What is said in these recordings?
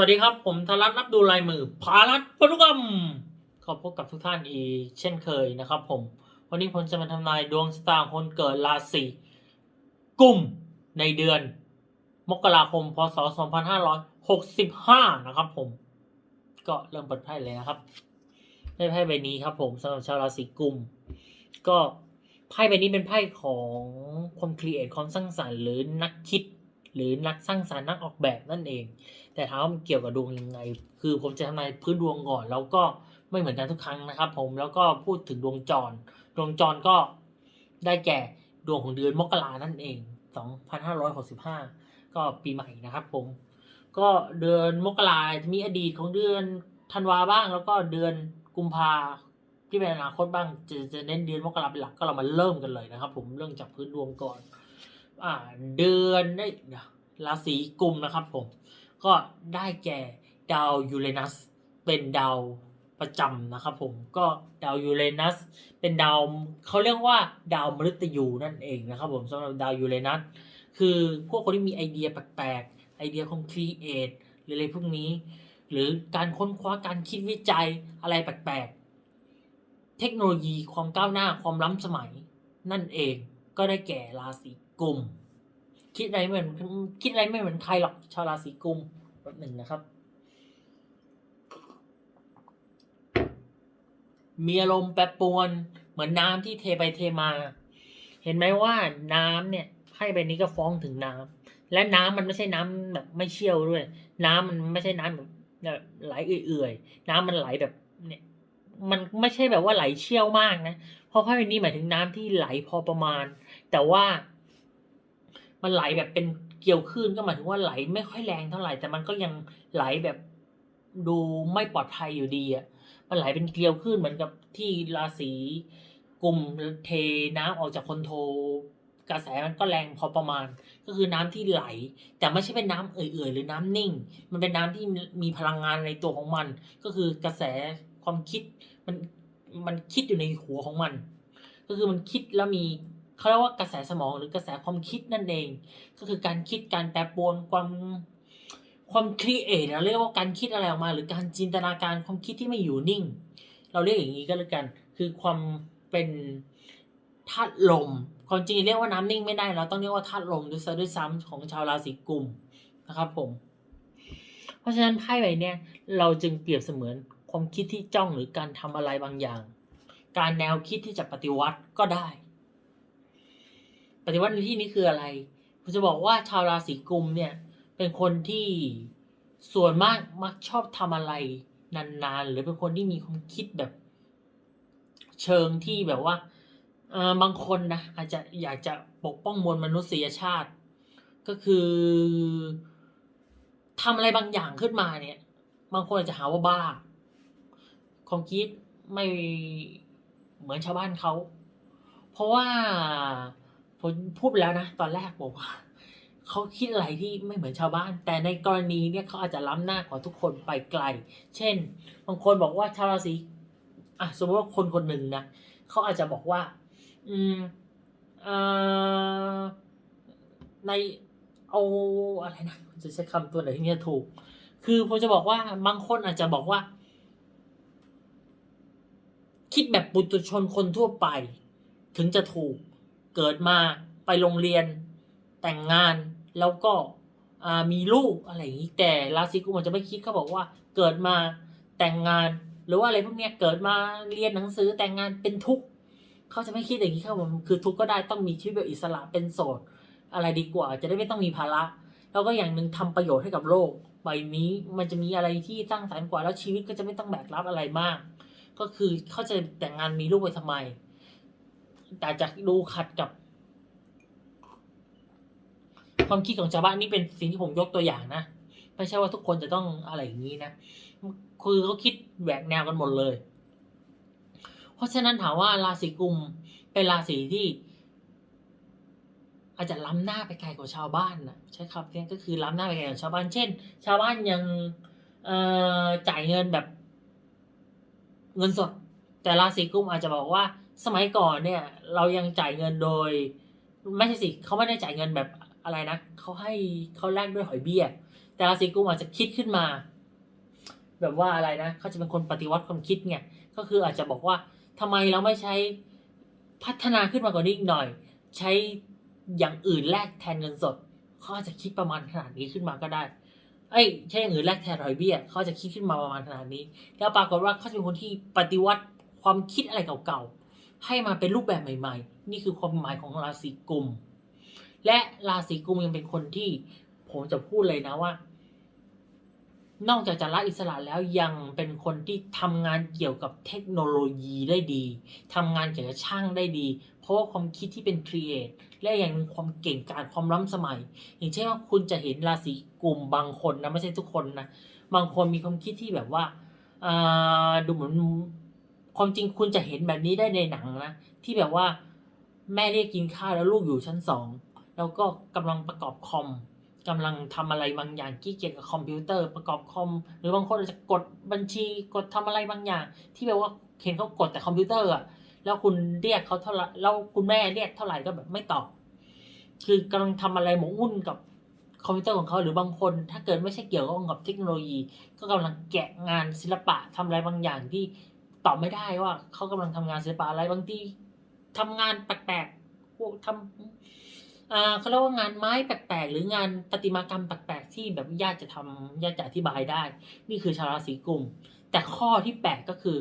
วัสดีครับ ผมธรัตน์นับดูลายมือพารัตน์ปทุกรรมขอพบกับทุกท่านอีกเช่นเคยนะครับผม วันนี้ผมจะมาทำนายดวงชะตาคนเกิดราศีกุมในเดือน มกราคม พศ 2565 นะครับผม ก็เริ่มเปิดไพ่เลยนะครับได้ไพ่ใบนี้ครับผมสำหรับชาวราศีกุม ก็ไพ่ใบนี้เป็นไพ่ของความครีเอทความสร้างสรรค์หรือนักคิด หรือนักสร้างสรรค์นักออกแบบนั่นเอง แต่ถามว่ามันเกี่ยวกับดวงยังไง คือผมจะทำนายพื้นดวงก่อน แล้วก็ไม่เหมือนกันทุกครั้งนะครับ ผมแล้วก็พูดถึงดวงจร ดวงจรก็ได้แก่ดวงของเดือนมกรานั่นเอง 2565 ก็ปีใหม่นะครับ ผม ก็เดือนมกราจะมีอดีตของเดือนธันวาบ้าง แล้วก็เดือนกุมภาที่เป็นอนาคตบ้างจะจะเน้นเดือนมกราเป็นหลักก็เรามาเริ่มกันเลยนะครับ ผมเริ่มจากพื้นดวงก่อน อ่า เดือนได้ราศีกุมนะครับ ผม ก็ได้แก่ดาวยูเรนัสเป็นดาวประจำนะครับผมก็ดาวยูเรนัสเป็นดาวเขาเรียกว่าดาวมฤตยูนั่นเองนะครับผมสำหรับดาวยูเรนัสคือพวกคนที่มีไอเดียแปลกๆไอเดียของครีเอทหรืออะไรพวกนี้ หรือการค้นคว้าการคิดวิจัยอะไรแปลกๆ เทคโนโลยีความก้าวหน้าความล้ำสมัยนั่นเองก็ได้แก่ราศีกุม คิดอะไรไม่เหมือนคิดอะไรไม่เหมือนใครหรอกชาวราศีกุม ป๊บหนึ่งนะครับ มีอารมณ์แปรปรวน เหมือนน้ำที่เทไปเทมา เห็นไหมว่าน้ำเนี่ยไพ่ใบนี้ก็ฟ้องถึงน้ำและน้ำมันไม่ใช่น้ำแบบไม่เชี่ยวด้วย น้ำมันไม่ใช่น้ำแบบแบบไหลเอื่อยๆ น้ำมันไหลแบบเนี่ยมันไม่ใช่แบบว่าไหลเชี่ยวมากนะ เพราะไพ่ใบนี้หมายถึงน้ำที่ไหลพอประมาณ แต่ว่า มันไหลแบบเป็น เกลียวคลื่นก็หมายถึงว่าไหลไม่ค่อยแรงเท่าไหร่ แต่มันก็ยังไหลแบบดูไม่ปลอดภัยอยู่ดีอะมันไหลเป็นเกลียวคลื่นเหมือนกับที่ราศีกลุ่มเทน้ำออกจากคนโทรกระแสมันก็แรงพอประมาณ ก็คือน้ำที่ไหล แต่ไม่ใช่เป็นน้ำเอื่อยๆ หรือน้ำนิ่ง มันเป็นน้ำที่มีพลังงานในตัวของมัน ก็คือกระแสความคิดมันมันคิดอยู่ในหัวของมัน ก็คือมันคิดแล้วมี เขาเรียกว่ากระแสสมองหรือกระแสความคิดนั่นเอง ก็คือการคิดการแปรปรวนความความครีเอทเราเรียกว่าการคิดอะไรออกมา หรือการจินตนาการความคิดที่ไม่อยู่นิ่ง เราเรียกอย่างนี้ก็แล้วกัน คือความเป็นธาตุลมความจริงเรียกว่าน้ำนิ่งไม่ได้เราต้องเรียกว่าธาตุลมด้วยซ้ำด้วยซ้ำของชาวราศีกุมนะครับผม เพราะฉะนั้นไพ่ใบเนี้ยเราจึงเปรียบเสมือนความคิดที่จ้องหรือการทำอะไรบางอย่าง การแนวคิดที่จะปฏิวัติก็ได้ ปฏิวัติในที่นี้คืออะไรผมจะบอกว่าชาวราศีกุมเนี่ย เป็นคนที่ส่วนมากมักชอบทำอะไรนานๆ หรือเป็นคนที่มีความคิดแบบ เชิงที่แบบว่าเออบางคนนะอาจจะอยากจะปกป้องมวลมนุษยชาติ ก็คือทำอะไรบางอย่างขึ้นมาเนี่ย บางคนอาจจะหาว่าบ้าความคิดไม่เหมือนชาวบ้านเขา เพราะว่า ผมพูดไปแล้วนะ ตอนแรกบอกว่าเขาคิดอะไรที่ไม่เหมือนชาวบ้าน แต่ในกรณีเนี่ยเขาอาจจะล้ำหน้ากว่าทุกคนไปไกล เช่น บางคนบอกว่าชาวราศีอะสมมติว่าคนคนหนึ่งนะเขาอาจจะบอกว่า อืมเอ่อในเอาอะไรนะจะใช้คำตัวไหนที่จะถูก คือผมจะบอกว่าบางคนอาจจะบอกว่า คิดแบบปุถุชนคนทั่วไป ถึงจะถูก เกิดมาไปโรงเรียนแต่งงานแล้วก็มีลูกอะไรอย่างนี้แต่ราศีกุมอาจจะไม่คิดเขาบอกว่าเกิดมาแต่งงาน หรือว่าอะไรพวกเนี้ยเกิดมาเรียนหนังสือแต่งงานเป็นทุกข์เขาจะไม่คิดอย่างนี้เขาบอกคือทุกข์ก็ได้ต้องมีชีวิตแบบอิสระเป็นโสด อะไรดีกว่า จะได้ไม่ต้องมีภาระ แล้วก็อย่างหนึ่งทำประโยชน์ให้กับโลกใบนี้มันจะมีอะไรที่สร้างสรรค์กว่าแล้วชีวิตก็จะไม่ต้องแบกรับอะไรมาก ก็คือเขาจะแต่งงานมีลูกไปทำไม แต่จะดูขัดกับ ความคิดของชาวบ้านนี่เป็นสิ่งที่ผมยกตัวอย่างนะไม่ใช่ว่าทุกคนจะต้องอะไรอย่างนี้นะคือเขาคิดแหวกแนวกันหมดเลย เพราะฉะนั้นถามว่าราศีกุมเป็นราศีที่ อาจจะล้ำหน้าไปไกลกว่าชาวบ้านนะใช่ครับนี่ก็คือล้ำหน้าไปไกลกว่าชาวบ้าน เช่น ชาวบ้านยังเอ่อจ่ายเงินแบบ เงินสด แต่ราศีกุมอาจจะบอกว่า สมัยก่อนเนี่ย เรายังจ่ายเงินโดย ไม่ใช่สิเขาไม่ได้จ่ายเงินแบบอะไรนะเขาให้เขาแลกด้วยหอยเบี้ย แต่ราศีกุมอาจจะคิดขึ้นมา แบบว่าอะไรนะเขาจะเป็นคนปฏิวัติความคิดไงก็คืออาจจะบอกว่าทำไมเราไม่ใช้พัฒนาขึ้นมากว่านี้อีกหน่อย ใช้อย่างอื่นแลกแทนเงินสดเขาอาจจะคิดประมาณขนาดนี้ขึ้นมาก็ได้เอ้ใช่อย่างอื่นแลกแทนรอยเบี้ยเขาจะคิดขึ้นมาประมาณขนาดนี้ แล้วปรากฏว่าเขาจะเป็นคนที่ปฏิวัติความคิดอะไรเก่าๆ ให้มาเป็นรูปแบบใหม่ ๆ นี่คือความหมายของราศีกุม และราศีกุมยังเป็นคนที่ผมจะพูดเลยนะว่า นอกจากจะละอิสระแล้วยังเป็นคนที่ทำงานเกี่ยวกับเทคโนโลยีได้ดีทำงานเกี่ยวกับช่างได้ดี เพราะว่าความคิดที่เป็นครีเอทและอย่างหนึ่งความเก่งกาจความล้ำสมัย อย่างเช่นว่าคุณจะเห็นราศีกุมบางคนนะไม่ใช่ทุกคนนะบางคนมีความคิดที่แบบว่าดูเหมือน ความจริงคุณจะเห็นแบบนี้ได้ในหนังนะ ที่แบบว่าแม่เรียกกินข้าวแล้วลูกอยู่ชั้นสองแล้วก็กำลังประกอบคอมกำลังทำอะไรบางอย่างที่เกี่ยวกับคอมพิวเตอร์ประกอบคอม หรือบางคนอาจจะกดบัญชีกดทำอะไรบางอย่าง ที่แบบว่าเห็นเขากดแต่คอมพิวเตอร์อะแล้วคุณเรียกเขาเท่าไหร่แล้วคุณแม่เรียกเท่าไหร่ก็แบบไม่ตอบ คือกำลังทำอะไรหมกมุ่นกับคอมพิวเตอร์ของเขาหรือบางคน ถ้าเกิดไม่ใช่เกี่ยวข้องกับเทคโนโลยี ก็กำลังแกะงานศิลปะทำอะไรบางอย่างที่ ตอบไม่ได้ว่าเขากำลังทำงานศิลปะอะไรบางทีทำงานแปลกๆพวกทำอ่าเขาเรียกว่างานไม้แปลกๆ หรืองานประติมากรรมแปลกๆ ที่แบบญาติจะทำญาติจะอธิบายได้ นี่คือชาวราศีกุมแต่ข้อที่แปลกก็คือ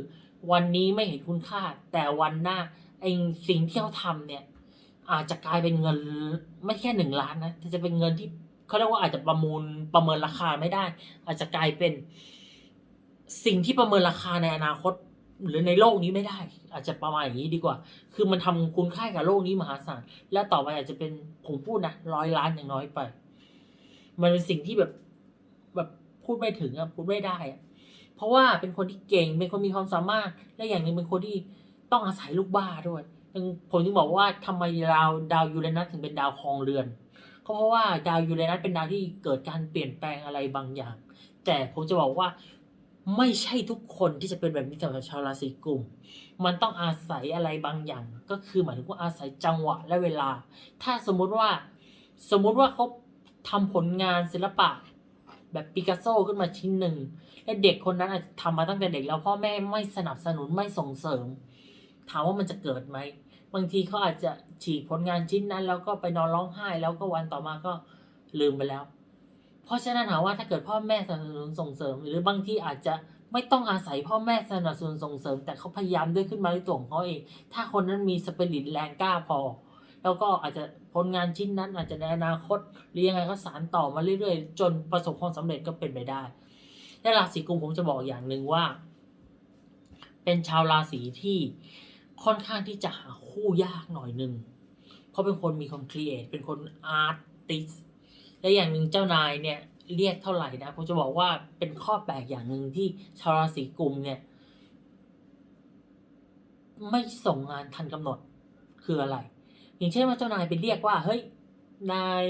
วันนี้ไม่เห็นคุณค่า แต่วันหน้าไอ้สิ่งที่เขาทำเนี่ย อาจจะกลายเป็นเงินไม่แค่หนึ่งล้านนะแต่จะเป็นเงินที่เขาเรียกว่าอาจจะประมูลประเมินราคาไม่ได้ อาจจะกลายเป็นสิ่งที่ประเมินราคาในอนาคต หรือในโลกนี้ไม่ได้ อาจจะประมาณอย่างนี้ดีกว่า คือมันทำคุณค่ากับโลกนี้มหาศาลและต่อไปอาจจะเป็นผมพูดนะร้อยล้านอย่างน้อยไป มันเป็นสิ่งที่แบบแบบพูดไม่ถึงอะพูดไม่ได้อะเพราะว่าเป็นคนที่เก่งเป็นคนมีความสามารถ และอย่างหนึ่งเป็นคนที่ต้องอาศัยลูกบ้าด้วยผมจึงบอกว่าทำไมดาวดาวยูเรนัสถึงเป็นดาวครองเรือนก็เพราะว่าดาวยูเรนัสเป็นดาวที่เกิดการเปลี่ยนแปลงอะไรบางอย่าง แต่ผมจะบอกว่า ไม่ใช่ทุกคนที่จะเป็นแบบนี้สำหรับชาวราศีกุม มันต้องอาศัยอะไรบางอย่าง ก็คือหมายถึงว่าอาศัยจังหวะและเวลา ถ้าสมมุติว่าสมมุติว่าเขาทำผลงานศิลปะ แบบปิกัสโซขึ้นมาชิ้นหนึ่ง และเด็กคนนั้นอาจจะทำมาตั้งแต่เด็กแล้วพ่อแม่ไม่สนับสนุนไม่ส่งเสริม ถามว่ามันจะเกิดไหม บางทีเขาอาจจะฉีกผลงานชิ้นนั้น แล้วก็ไปนอนร้องไห้ แล้วก็วันต่อมาก็ลืมไปแล้ว เพราะฉะนั้นถามว่าถ้าเกิดพ่อแม่สนับสนุนส่งเสริม หรือบางที่อาจจะไม่ต้องอาศัยพ่อแม่สนับสนุนส่งเสริม แต่เขาพยายามด้วยขึ้นมาด้วยตัวของเขาเอง ถ้าคนนั้นมีสปิริตแรงกล้าพอ แล้วก็อาจจะผลงานชิ้นนั้น อาจจะในอนาคตหรือยังไงก็สานต่อมาเรื่อยๆ จนประสบความสำเร็จก็เป็นไปได้และราศีกุมผมจะบอกอย่างหนึ่งว่า เป็นชาวราศีที่ค่อนข้างที่จะหาคู่ยากหน่อยหนึ่งเพราะเป็นคนมีความครีเอทเป็นคนอาร์ติส และอย่างหนึ่งเจ้านายเนี่ยเรียกเท่าไหร่นะผมจะบอกว่าเป็นข้อแปลกอย่างหนึ่งที่ชาวราศีกุมเนี่ย ไม่ส่งงานทันกำหนดคืออะไร อย่างเช่นว่าเจ้านายไปเรียกว่าเฮ้ยนาย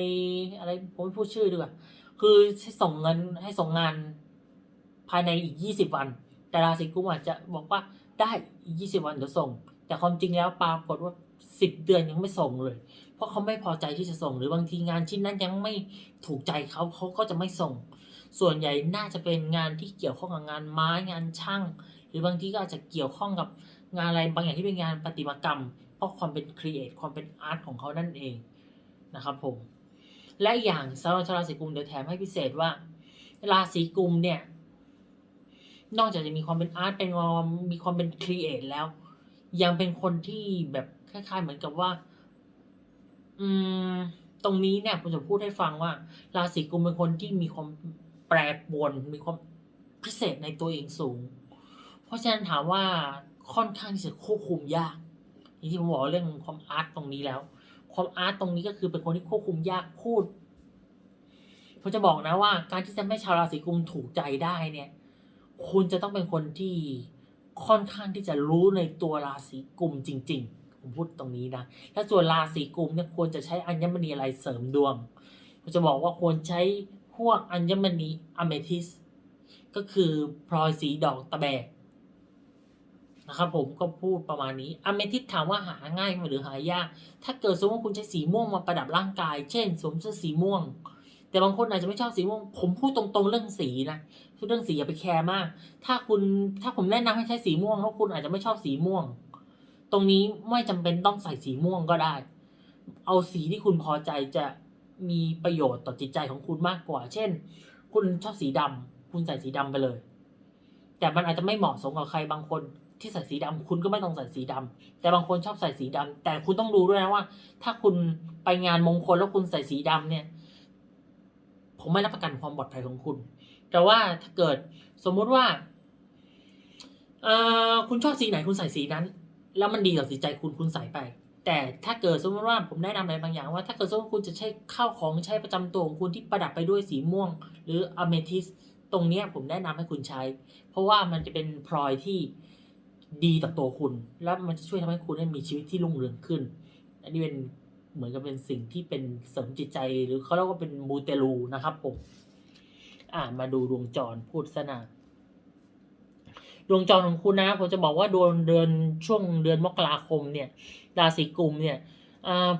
อะไรผมไม่พูดชื่อดีกว่าคือให้ส่งเงินให้ส่งงานภายในอีกยี่สิบวัน แต่ราศีกุมอาจจะบอกว่าได้อีกยี่สิบวันเดี๋ยวส่ง แต่ความจริงแล้วปรากฏว่าสิบเดือนยังไม่ส่งเลย เพราะเขาไม่พอใจที่จะส่ง หรือบางทีงานชิ้นนั้นยังไม่ถูกใจเขาเขาก็จะไม่ส่ง ส่วนใหญ่น่าจะเป็นงานที่เกี่ยวข้องกับงานไม้งานช่าง หรือบางทีก็อาจจะเกี่ยวข้องกับงานอะไรบางอย่างที่เป็นงานประติมากรรม เพราะความเป็นครีเอทความเป็นอาร์ตของเขานั่นเองนะครับผมและอย่างสำหรับชาวราศีกุมเดี๋ยวแถมให้พิเศษว่า ราศีกุมเนี่ยนอกจากจะมีความเป็นอาร์ตเป็นความมีความเป็นครีเอทแล้ว ยังเป็นคนที่แบบคล้ายๆเหมือนกับว่า อืม ตรงนี้เนี่ยผมจะพูดให้ฟังว่า ราศีกุมเป็นคนที่มีความแปรปรวนมีความพิเศษในตัวเองสูง เพราะฉะนั้นถามว่าค่อนข้างที่จะควบคุมยากอย่างที่ผมบอกเรื่องความอาร์ตตรงนี้แล้ว ความอาร์ตตรงนี้ก็คือเป็นคนที่ควบคุมยากพูดผมจะบอกนะว่า การที่จะให้ชาวราศีกุมถูกใจได้เนี่ย คุณจะต้องเป็นคนที่ค่อนข้างที่จะรู้ในตัวราศีกุมจริง ๆ ผมพูดตรงนี้นะถ้าส่วนราศีกุมเนี่ยควรจะใช้อัญมณีอะไรเสริมดวงผมจะบอกว่าควรใช้พวกอัญมณีอเมทิสก็คือพลอยสีดอกตะแบกนะครับผมก็พูดประมาณนี้อเมทิสถามว่าหาง่ายไหมหรือหายาก ถ้าเกิดสมมติว่าคุณใช้สีม่วงมาประดับร่างกาย เช่นสวมเสื้อสีม่วง แต่บางคนอาจจะไม่ชอบสีม่วง ผมพูดตรงๆเรื่องสีนะเรื่องสีอย่าไปแคร์มาก ถ้าคุณถ้าผมแนะนำให้ใช้สีม่วงแล้วคุณอาจจะไม่ชอบสีม่วง รงนี้ไม่จำเป็นต้องใส่สีม่วงก็ได้ เอาสีที่คุณพอใจจะมีประโยชน์ต่อจิตใจของคุณมากกว่า เช่น คุณชอบสีดำคุณใส่สีดำไปเลย แต่มันอาจจะไม่เหมาะสมกับใครบางคนที่ใส่สีดำคุณก็ไม่ต้องใส่สีดำแต่บางคนชอบใส่สีดำแต่คุณต้องดูด้วยนะว่า ถ้าคุณไปงานมงคลแล้วคุณใส่สีดำเนี่ย ผมไม่รับประกันความปลอดภัยของคุณ แต่ว่าถ้าเกิดสมมุติว่าเออคุณชอบสีไหนคุณใส่สีนั้น แล้วมันดีต่อจิตใจคุณคุณใส่ไป แต่ถ้าเกิดสมมติว่าผมแนะนำอะไรบางอย่างว่า ถ้าเกิดสมมติคุณจะใช้ข้าวของใช้ประจำตัวของคุณที่ประดับไปด้วยสีม่วง หรืออเมทิสตรงเนี้ยผมแนะนำให้คุณใช้ เพราะว่ามันจะเป็นพลอยที่ดีต่อตัวคุณ แล้วมันจะช่วยทำให้คุณได้มีชีวิตที่รุ่งเรืองขึ้น อันนี้เป็นเหมือนกับเป็นสิ่งที่เป็นเสริมจิตใจหรือเขาเรียกว่าเป็นมูเตลูนะครับผม อ่ามาดูดวงจรพูดสนา ดวงจรของคุณนะผมจะบอกว่าดวงเดือนช่วงเดือนมกราคมเนี่ยราศีกุมเนี่ย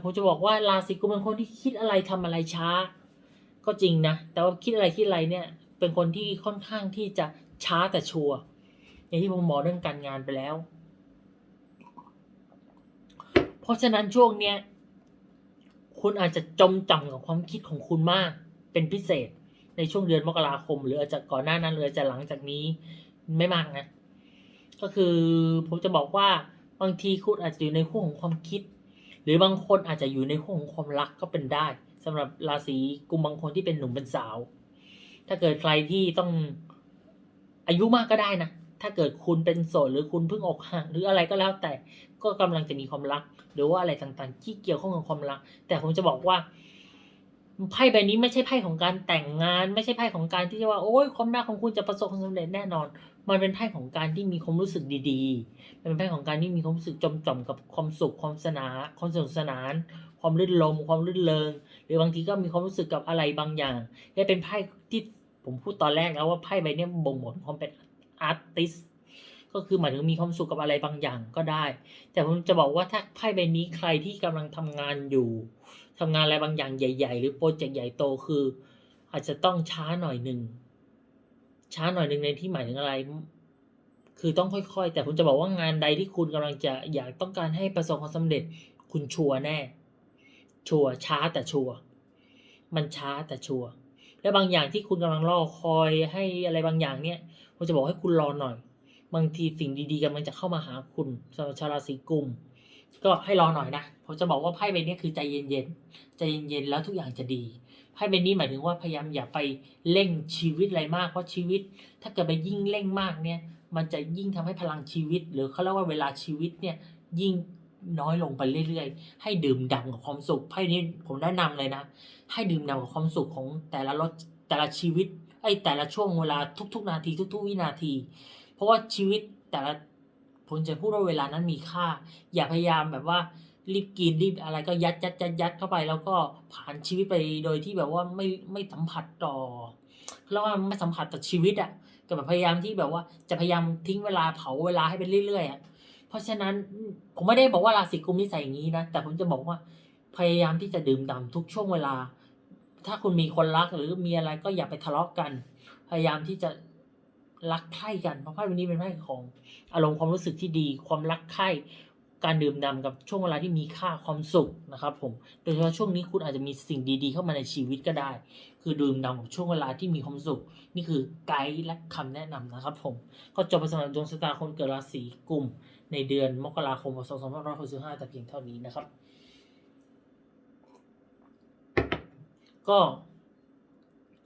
ผมจะบอกว่าราศีกุมเป็นคนที่คิดอะไรทำอะไรช้า ก็จริงนะแต่ว่าคิดอะไรคิดอะไรเนี่ยเป็นคนที่ค่อนข้างที่จะช้าแต่ชัวร์อย่างที่ผมบอกเรื่องการงานไปแล้ว เพราะฉะนั้นช่วงเนี้ยคุณอาจจะจมจ่ำกับความคิดของคุณมากเป็นพิเศษในช่วงเดือนมกราคม หรืออาจจะก่อนหน้านั้นหรืออาจจะหลังจากนี้ไม่มากนะ ก็คือผมจะบอกว่าบางทีคุณอาจจะอยู่ในห่วงของความคิด หรือบางคนอาจจะอยู่ในห่วงของความรักก็เป็นได้สำหรับราศีกุมบางคนที่เป็นหนุ่มเป็นสาว ถ้าเกิดใครที่ต้องอายุมากก็ได้นะถ้าเกิดคุณเป็นโสดหรือคุณเพิ่งอกหักหรืออะไรก็แล้วแต่ก็กำลังจะมีความรัก หรือว่าอะไรต่างๆ ที่เกี่ยวข้องกับความรัก แต่ผมจะบอกว่าไพ่ใบนี้ไม่ใช่ไพ่ของการแต่งงาน ไม่ใช่ไพ่ของการที่จะว่าโอ้ยความรักของคุณจะประสบความสำเร็จแน่นอน มันเป็นไพ่ของการที่มีความรู้สึกดีๆ มันเป็นไพ่ของการที่มีความรู้สึกจมจ่อมกับความสุขความสนาความสนุกสนาน ความรื่นรมความรื่นเริง หรือบางทีก็มีความรู้สึกกับอะไรบางอย่างและเป็นไพ่ที่ผมพูดตอนแรกแล้วว่าไพ่ใบนี้บ่งบอกความเป็นอาร์ติสก็คือหมายถึงมีความสุขกับอะไรบางอย่างก็ได้ แต่ผมจะบอกว่าถ้าไพ่ใบนี้ใครที่กำลังทำงานอยู่ทำงานอะไรบางอย่างใหญ่ ๆ หรือโปรเจกต์ใหญ่โตคือ อาจจะต้องช้าหน่อยหนึ่ง ช้าหน่อยหนึ่งในที่หมายถึงอะไร คือต้องค่อยๆ แต่ผมจะบอกว่างานใดที่คุณกำลังจะอยากต้องการให้ประสบความสำเร็จ คุณชัวร์แน่ ชัวร์ช้าแต่ชัวร์มันช้าแต่ชัวร์และบางอย่างที่คุณกำลังรอคอยให้อะไรบางอย่างเนี่ยผมจะบอกให้คุณรอหน่อย บางทีสิ่งดีๆกำลังจะเข้ามาหาคุณสำหรับชาวราศีกุมก็ให้รอหน่อยนะผมจะบอกว่าไพ่ใบนี้คือใจเย็นๆใจเย็นๆแล้วทุกอย่างจะดี ไพ่ใบนี้หมายถึงว่าพยายามอย่าไปเร่งชีวิตอะไรมากเพราะชีวิต ถ้าเกิดไปยิ่งเร่งมากเนี่ย มันจะยิ่งทำให้พลังชีวิต หรือเขาเรียกว่าเวลาชีวิตเนี่ยยิ่งน้อยลงไปเรื่อยๆ ให้ดื่มด่ำกับความสุขไพ่นี้ผมแนะนำเลยนะ ให้ดื่มด่ำกับความสุขของแต่ละรสแต่ละชีวิตไอ้แต่ละช่วงเวลาทุก ๆ นาทีทุก ๆ วินาที เพราะว่าชีวิตแต่ละผมจะพูดว่าเวลานั้นมีค่า อย่าพยายามแบบว่า รีบกินรีบอะไรก็ยัดยัดยัดยัดเข้าไป แล้วก็ผ่านชีวิตไปโดยที่แบบว่าไม่ไม่สัมผัสต่อแล้วว่าไม่สัมผัสต่อชีวิตอะก็แบบพยายามที่แบบว่าจะพยายามทิ้งเวลาเผาเวลาให้ไปเรื่อยๆอะเพราะฉะนั้นผมไม่ได้บอกว่าราศีกุมนิสัยอย่างนี้นะแต่ผมจะบอกว่าพยายามที่จะดื่มด่ำทุกช่วงเวลา ถ้าคุณมีคนรักหรือมีอะไรก็อย่าไปทะเลาะกัน พยายามที่จะรักใคร่กันเพราะไพ่วันนี้เป็นไพ่ของอารมณ์ความรู้สึกที่ดี ความรักใคร่ การดื่มด่ำกับช่วงเวลาที่มีค่าความสุขนะครับผมโดยเฉพาะช่วงนี้คุณอาจจะมีสิ่งดีๆ เข้ามาในชีวิตก็ได้ คือดื่มด่ำกับช่วงเวลาที่มีความสุข นี่คือไกด์และคำแนะนำนะครับผมก็จบไปสำหรับดวงชะตาคนเกิดราศีกุมในเดือนมกราคมพศ2565แต่เพียงเท่านี้นะครับ ก็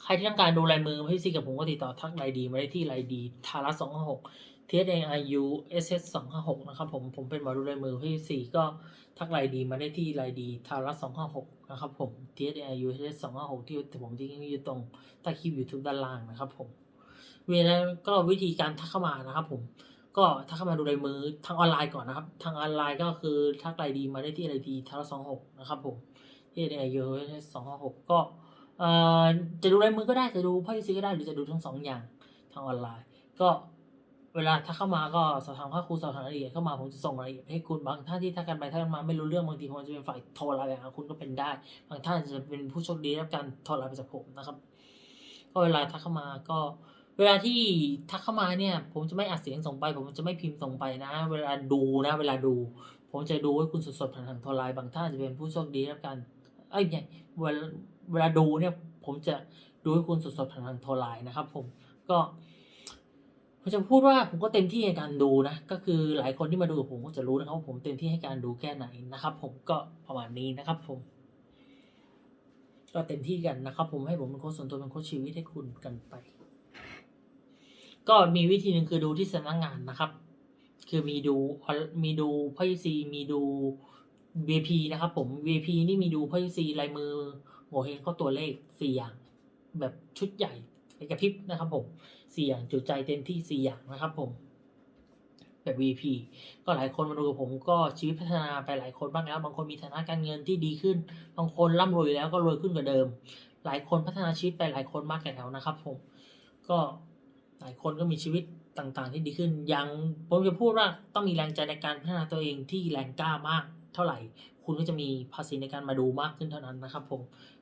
ใครที่ต้องการดูลายมือพี่ซีกับผมก็ติดต่อทักไลน์ดีมาได้ที่ไลน์ดีทาระสองหก T S A I U S S สองห้าหกนะครับผมผมเป็นหมอดูลายมือพี่สี่ก็ทักไลน์ดีมาได้ที่ไลน์ดีทาระสองห้าหกนะครับผม T S A I U S S สองห้าหกที่ผมทิ้งอยู่ตรงใต้คลิปยูทูบด้านล่างนะครับผมเวลาก็วิธีการทักเข้ามานะครับผมก็ทักเข้ามาดูลายมือทางออนไลน์ก่อนนะครับ ทางออนไลน์ก็คือทักไลน์ดีมาได้ที่ไลน์ดีทาระสองหกนะครับผม T S A I U S S สองห้าหกก็จะดูลายมือก็ได้จะดูไพ่ซีก็ได้หรือจะดูทั้งสองอย่างทางออนไลน์ ก็ เวลาถ้าเข้ามาก็สอบถามค่าครูสอบถามรายละเอียดเข้ามาผมจะส่งรายละเอียดให้คุณบางท่านที่ถ้ากันไปถ้ากันมาไม่รู้เรื่องบางทีผมจะเป็นฝ่ายโทรไลน์ไปหาคุณก็เป็นได้ บางท่านจะเป็นผู้โชคดีรับการโทรไลน์ไปจากผมนะครับ ก็เวลาทักเข้ามาก็ เวลาที่ทักเข้ามาเนี่ย ผมจะไม่อัดเสียงส่งไป ผมจะไม่พิมพ์ส่งไปนะ เวลาดูนะ เวลาดู ผมจะดูให้คุณสดๆผ่านทางโทรไลน์บางท่านจะเป็นผู้โชคดีรับการเอ้ยเนี่ยเวลาเวลาดูเนี่ย ผมจะดูให้คุณสดๆผ่านทางโทรไลน์นะครับ ผมก็ ผมจะพูดว่าผมก็เต็มที่ในการดูนะ ก็คือหลายคนที่มาดูผมก็จะรู้นะครับว่าผมเต็มที่ให้การดูแค่ไหนนะครับ ผมก็ประมาณนี้นะครับ ผม ก็เต็มที่กันนะครับ ผมให้ผมเป็นโค้ชส่วนตัวเป็นโค้ชชีวิตให้คุณกันไป ก็มีวิธีหนึ่งคือดูที่สำนักงานนะครับ คือมีดูมีดูพ่อยูซีมีดู VP นะครับ ผม VP นี่มีดูพ่อยูซีลายมือโงเฮงข้าตัวเลขสี่อย่าง แบบชุดใหญ่ไฟกระพริบนะครับ ผม สี่อย่างจุใจเต็มที่สี่อย่างนะครับผมแบบ VP ก็หลายคนมาดูกับผมก็ชีวิตพัฒนาไปหลายคนบ้างแล้ว บางคนมีฐานะการเงินที่ดีขึ้น บางคนร่ำรวยแล้วก็รวยขึ้นกว่าเดิม หลายคนพัฒนาชีวิตไปหลายคนมากแล้วนะครับผมก็หลายคนก็มีชีวิตต่างๆ ที่ดีขึ้น ยังผมจะพูดว่าต้องมีแรงใจในการพัฒนาตัวเองที่แรงกล้ามากเท่าไหร่ คุณก็จะมีภาษีในการมาดูมากขึ้นเท่านั้นนะครับผม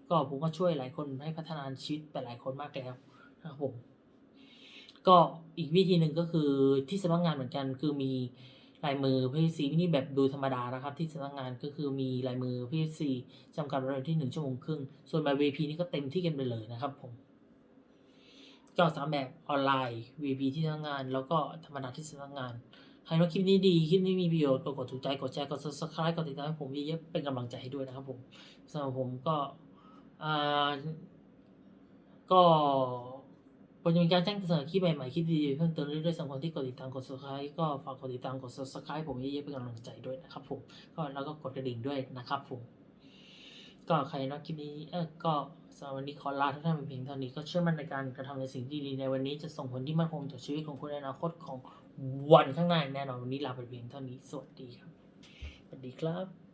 ก็ผมก็ช่วยหลายคนให้พัฒนาชีวิตไปหลายคนมากแล้วนะครับผม ก็อีกวิธีหนึ่งก็คือที่สำนักงานเหมือนกัน คือมีลายมือพีซีนี่แบบดูธรรมดานะครับ ที่สำนักงานก็คือมีลายมือพีซีจำกัดเวลาที่หนึ่งชั่วโมงครึ่ง ส่วนแบบ VP นี่ก็เต็มที่กันไปเลยนะครับผมก็สามแบบออนไลน์ VP ที่สำนักงาน แล้วก็ธรรมดาที่สำนักงานใครว่าคลิปนี้ดี คลิปนี้มีประโยชน์ก็กดถูกใจ กดแชร์ กด subscribe กดติดตามให้ผมเยอะๆเป็นกำลังใจให้ด้วยนะครับผมสำหรับผมก็อ่าก็ ผมจะมีการแจ้งเตือนคลิปใหม่ๆคลิปดีๆเพิ่มเติมเรื่อยๆสำหรับคนที่กดติดตามกด subscribe ก็ฝากกดติดตามกด subscribe ผมเยอะๆเป็นกำลังใจด้วยนะครับผมก็แล้วก็กดกระดิ่งด้วยนะครับผมก็ใครนะคลิปนี้เออก็สำหรับวันนี้ขอลาทุกท่านเป็นเพียงเท่านี้ก็เชื่อมั่นในการกระทำในสิ่งที่ดีในวันนี้จะส่งผลที่มั่นคงต่อชีวิตของคุณในอนาคตของวันข้างหน้าแน่นอนวันนี้ลาไปเพียงเท่านี้สวัสดีครับสวัสดีครับ